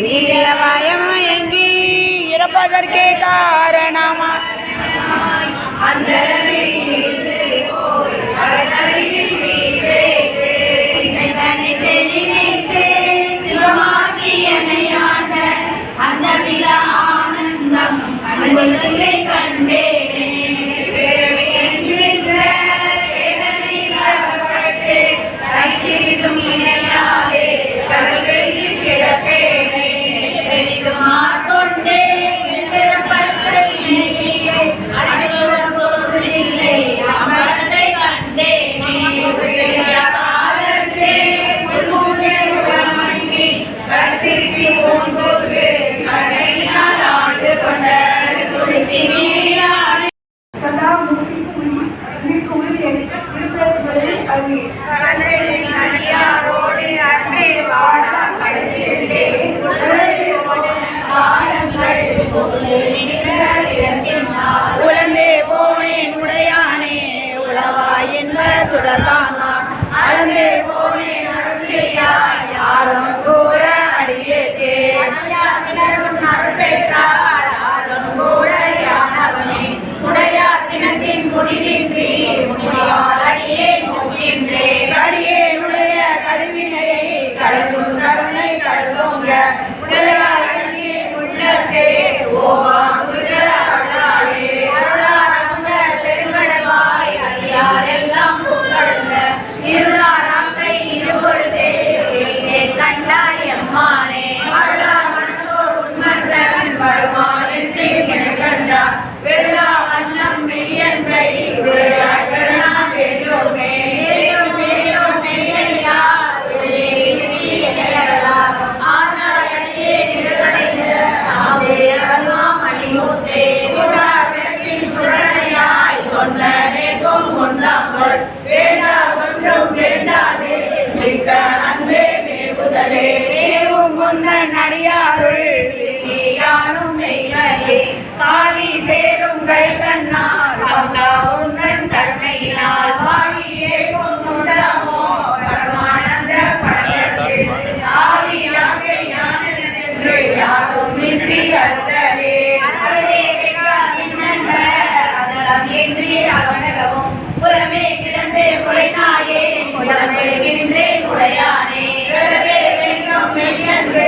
மயங்கி இருப்பதற்கே காரணமா அந்த உழந்தே போனேன் உடையானே உளவாய் என்ப சுடர்தான் நான். அளந்தே போனேன் கந்தன் அடியாருள் விரும்பியானும் மெய்மையே பாவி சேருங்கள் கண்ணால் வந்தா உந்தன் கருணையினால். வேண்டும் மெய்யன்றே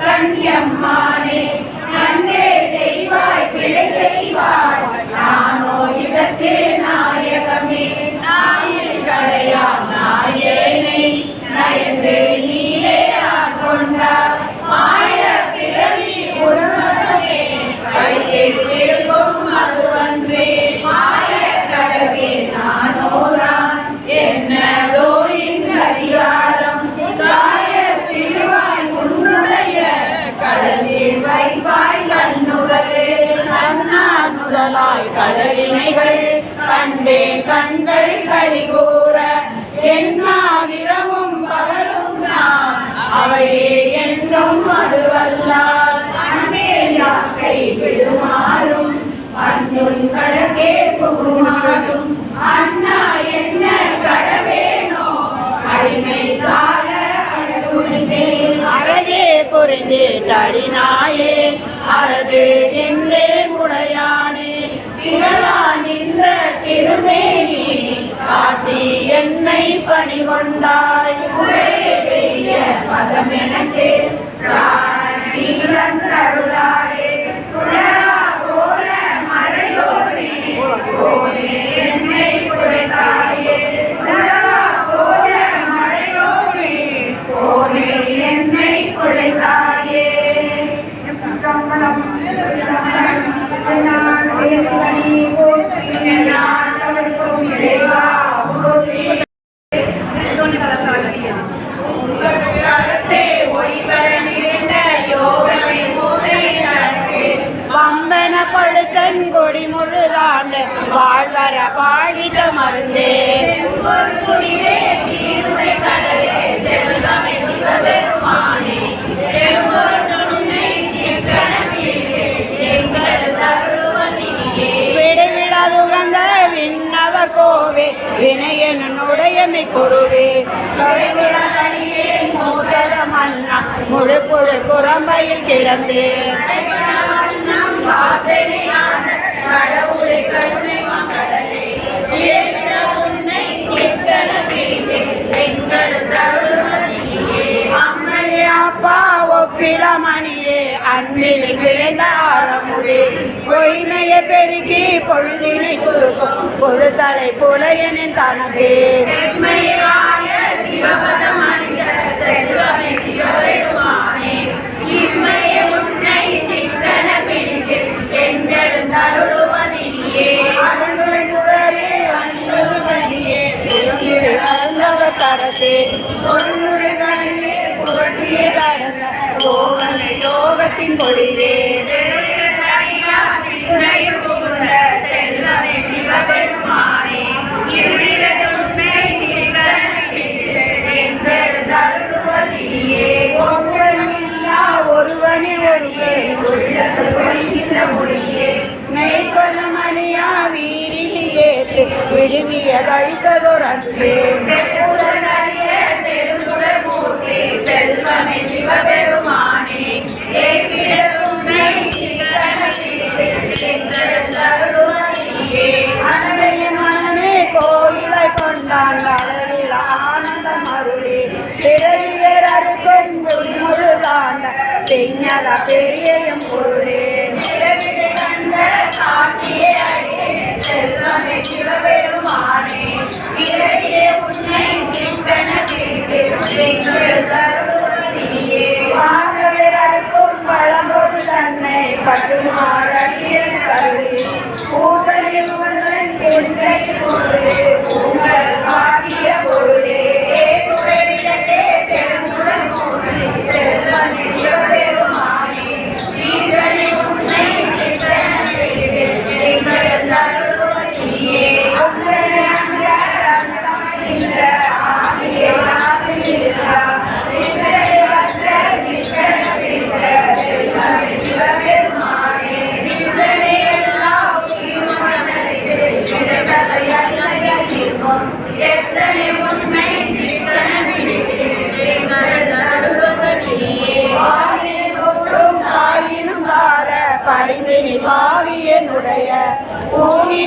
కంఠ్యమ్మాని முதலாய் கண்டே கண்கள் கலிகூற என்னாதிரமும் பகலும் தான் அவையே என்றும் அதுவல்லால் அன்பே யாக்கை விடுமாறும் அன்னும் கடக்கே புகுமாறும். அண்ணா என்ன கடவேனோ? அடிமை சால அழகுடைந்தேன் அழகே பொறிந்து தடினாயே திருமேனி காட்டி என்னை பணி கொண்டாய் பெரிய பதம் எனக்கு அருளாயே வாழ்வர பாடித மருந்தே குடிவே சீருடை கடலே செல்வமே சிவபெருமானே கோவே வினையனுடைய மிக்குருவே தொலைவிடே மன்னா முழு குரம்பையில் கிடந்தே கடவுளை கருணை ஒப்பில மணியே அன்பில் விளைந்த ஆரமுதே பொய்மைய பெருக்கி பொழுதினை சுருக்கும். பொழுதலை தனதே சிவபதம் அணிந்த செல்வமே சிவபெருமானே. இம்மைய உன்னை அணிந்தது வழியே பெருங்கிரு அருந்தவ தரசே புரட்சிய கடந்த சோகமே சோகத்தின் பொழிவே பெண்ணக பெரியம் பொருளே. கண்ட காட்சியே அடியே. செல்வமே சிவபெருமானே உன்னை சிந்தன தன்னை பூசலி முகன் கெண்டை பொருளே. உங்கள் காட்டிய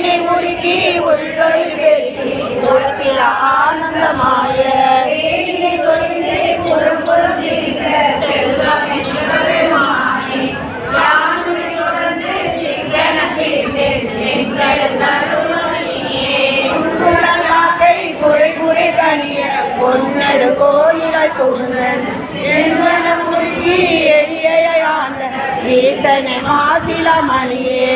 உயிரை உருக்கி உள்வழி பெருக்கி உழப்பில ஆனந்தமாய புறம் புறம் இருக்க செல்வம் தொடர்ந்து சிங்கன பிடித்தேன் மாசில மணியே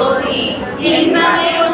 ोरी